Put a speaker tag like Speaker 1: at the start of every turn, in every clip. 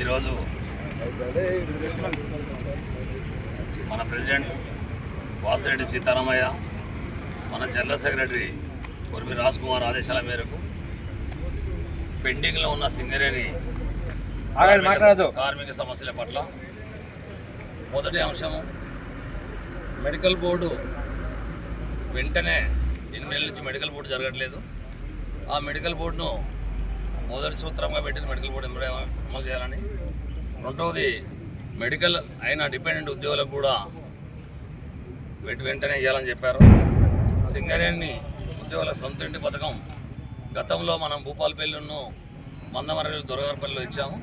Speaker 1: ఈరోజు మన ప్రెసిడెంట్ వాసిరెడ్డి సీతారామయ్య మన జనరల్ సెక్రటరీ ఉర్మి రాజ్ కుమార్ ఆదేశాల మేరకు పెండింగ్లో ఉన్న సింగరేణి. కార్మిక సమస్యల పట్ల మొదటి అంశము మెడికల్ బోర్డు వెంటనే ఎనిమిది నుంచి మెడికల్ బోర్డు జరగట్లేదు ఆ మెడికల్ బోర్డును మొదటి సూత్రంగా పెట్టిన మెడికల్ బోర్డు ఎంబడే అమలు చేయాలని. రెండవది మెడికల్ అయిన డిపెండెంట్ ఉద్యోగులకు కూడా వెంట వెంటనే ఇవ్వాలని చెప్పారు. సింగరేణి ఉద్యోగుల సొంత ఇంటి పథకం గతంలో మనం భూపాలపల్లిను మందమరలు దొరగారపల్లిలో ఇచ్చాము.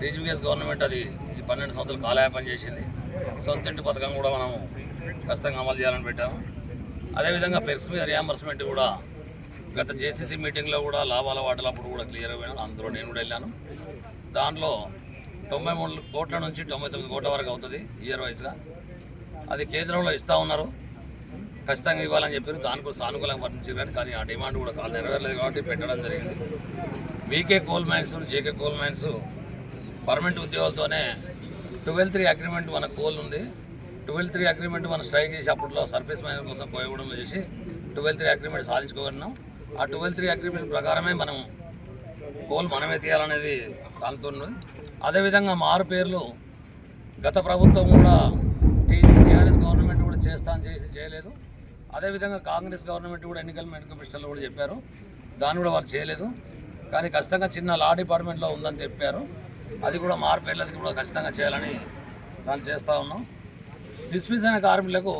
Speaker 1: టీజీపీఎస్ గవర్నమెంట్ అది ఈ పన్నెండు సంవత్సరాలు కాలయాపం చేసింది. సొంత ఇంటి పథకం కూడా మనము ఖచ్చితంగా అమలు చేయాలని పెట్టాము. అదేవిధంగా పెర్క్స్ మీద రియాంబర్స్మెంట్ కూడా గత జేసీసీ మీటింగ్లో కూడా లాభాల వాటలప్పుడు కూడా క్లియర్ అయిపోయినాను అందులో నేను కూడా వెళ్ళాను. దాంట్లో తొంభై మూడు కోట్ల నుంచి తొంభై తొమ్మిది కోట్ల వరకు అవుతుంది ఇయర్ వైజ్గా. అది కేంద్రంలో ఇస్తూ ఉన్నారు. ఖచ్చితంగా ఇవ్వాలని చెప్పారు. దానికి కూడా సానుకూలంగా పంపించారు కానీ కానీ ఆ డిమాండ్ కూడా కాదు. నెరవేరలేదు కాబట్టి పెట్టడం జరిగింది. VK coal mines JK coal mines permanent ఉద్యోగులతోనే twelve three agreement మన కోల్ ఉంది. ట్వెల్వ్ త్రీ అగ్రిమెంట్ మనం స్ట్రైక్ చేసి అప్పట్లో సర్ఫేస్ మైనర్ కోసం పోయకూడదు చేసి ట్వెల్వ్ త్రీ అగ్రిమెంట్ సాధించుకోగలిగినాం. ఆ ట్వెల్వ్ త్రీ అగ్రిమెంట్ ప్రకారమే మనం గోల్ మనమే తీయాలనేది దాంతో అదేవిధంగా మారు పేర్లు గత ప్రభుత్వం కూడా టీ టీఆర్ఎస్ గవర్నమెంట్ కూడా చేస్తా అని చేసి చేయలేదు. అదేవిధంగా కాంగ్రెస్ గవర్నమెంట్ కూడా ఎన్నికల మేనిఫెస్టోలో కూడా చెప్పారు. దాన్ని కూడా వారు చేయలేదు. కానీ ఖచ్చితంగా చిన్న లా డిపార్ట్మెంట్లో ఉందని చెప్పారు. అది కూడా మార్పేర్లు అది కూడా ఖచ్చితంగా చేయాలని దాన్ని చేస్తూ ఉన్నాం. డిస్మిస్ అయిన కార్మికులకు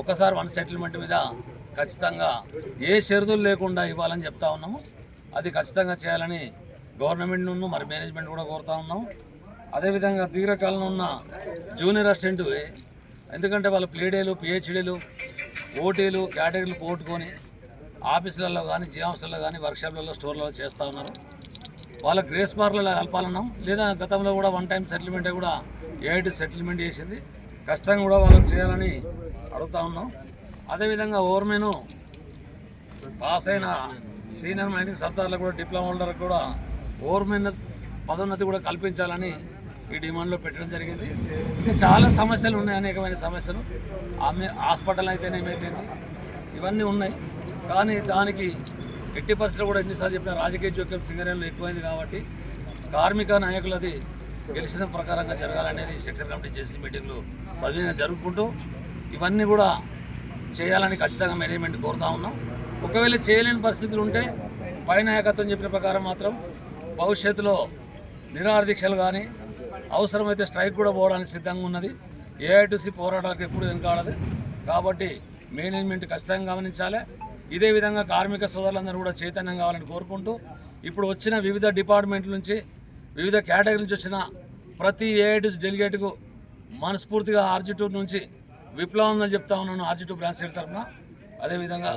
Speaker 1: ఒక్కసారి వన్ సెటిల్మెంట్ మీద ఖచ్చితంగా ఏ షరతులు లేకుండా ఇవ్వాలని చెప్తా ఉన్నాము. అది ఖచ్చితంగా చేయాలని గవర్నమెంట్ నుండి మరి మేనేజ్మెంట్ కూడా కోరుతా ఉన్నాం. అదేవిధంగా దీర్ఘకాలం ఉన్న జూనియర్ అసిస్టెంట్ ఎందుకంటే వాళ్ళ ప్లేడీలు పిహెచ్డీలు ఓటీలు కేటగిరీలు పోగొట్టుకొని ఆఫీసులలో కానీ జిఆఫీసులలో కానీ వర్క్షాప్లలో స్టోర్లలో చేస్తూ ఉన్నారు. వాళ్ళ గ్రేస్ మార్కులలో కలపాలన్నాం లేదా గతంలో కూడా వన్ టైం సెటిల్మెంట్ కూడా ఏఐటి సెటిల్మెంట్ చేసింది. ఖచ్చితంగా కూడా వాళ్ళకి చేయాలని అడుగుతా ఉన్నాం. అదేవిధంగా ఓవర్మెను పాస్ అయిన సీనియర్ మైనింగ్ సర్దార్లకు కూడా డిప్లొమా హోల్డర్లకు కూడా ఓవర్మెన్ పదోన్నతి కూడా కల్పించాలని ఈ డిమాండ్లో పెట్టడం జరిగింది. ఇంకా చాలా సమస్యలు ఉన్నాయి అనేకమైన సమస్యలు. ఆమె హాస్పిటల్ అయితేనేమైతే ఇవన్నీ ఉన్నాయి. కానీ దానికి ఎట్టి పరిస్థితులు కూడా ఎన్నిసార్లు చెప్పిన రాజకీయ జోక్యం సింగరేణిలో ఎక్కువైంది కాబట్టి కార్మిక నాయకులది గెలిచిన ప్రకారంగా జరగాలనేది సెక్షన్ కమిటీ చేసిన మీటింగ్లు సవ్యంగా జరుపుకుంటూ ఇవన్నీ కూడా చేయాలని ఖచ్చితంగా మేనేజ్మెంట్ కోరుతా ఉన్నాం. ఒకవేళ చేయలేని పరిస్థితులు ఉంటే పై నాయకత్వం చెప్పిన ప్రకారం మాత్రం భవిష్యత్తులో నిరాహార కానీ అవసరమైతే స్ట్రైక్ కూడా పోవడానికి సిద్ధంగా ఉన్నది. ఏఐటీసీ పోరాటాలకు ఎప్పుడు వెనుకాడదు. కాబట్టి మేనేజ్మెంట్ ఖచ్చితంగా గమనించాలి. ఇదే విధంగా కార్మిక సోదరులందరూ కూడా చైతన్యం కావాలని కోరుకుంటూ ఇప్పుడు వచ్చిన వివిధ డిపార్ట్మెంట్ల నుంచి వివిధ కేటగిరీ నుంచి వచ్చిన ప్రతి ఏఐటీసీ డెలిగేట్కు మనస్ఫూర్తిగా ఆర్జిటూర్ నుంచి విప్లవం అని చెప్తా ఉన్నాను ఆర్జిటూర్ బ్రాంచ్ తరఫున. అదేవిధంగా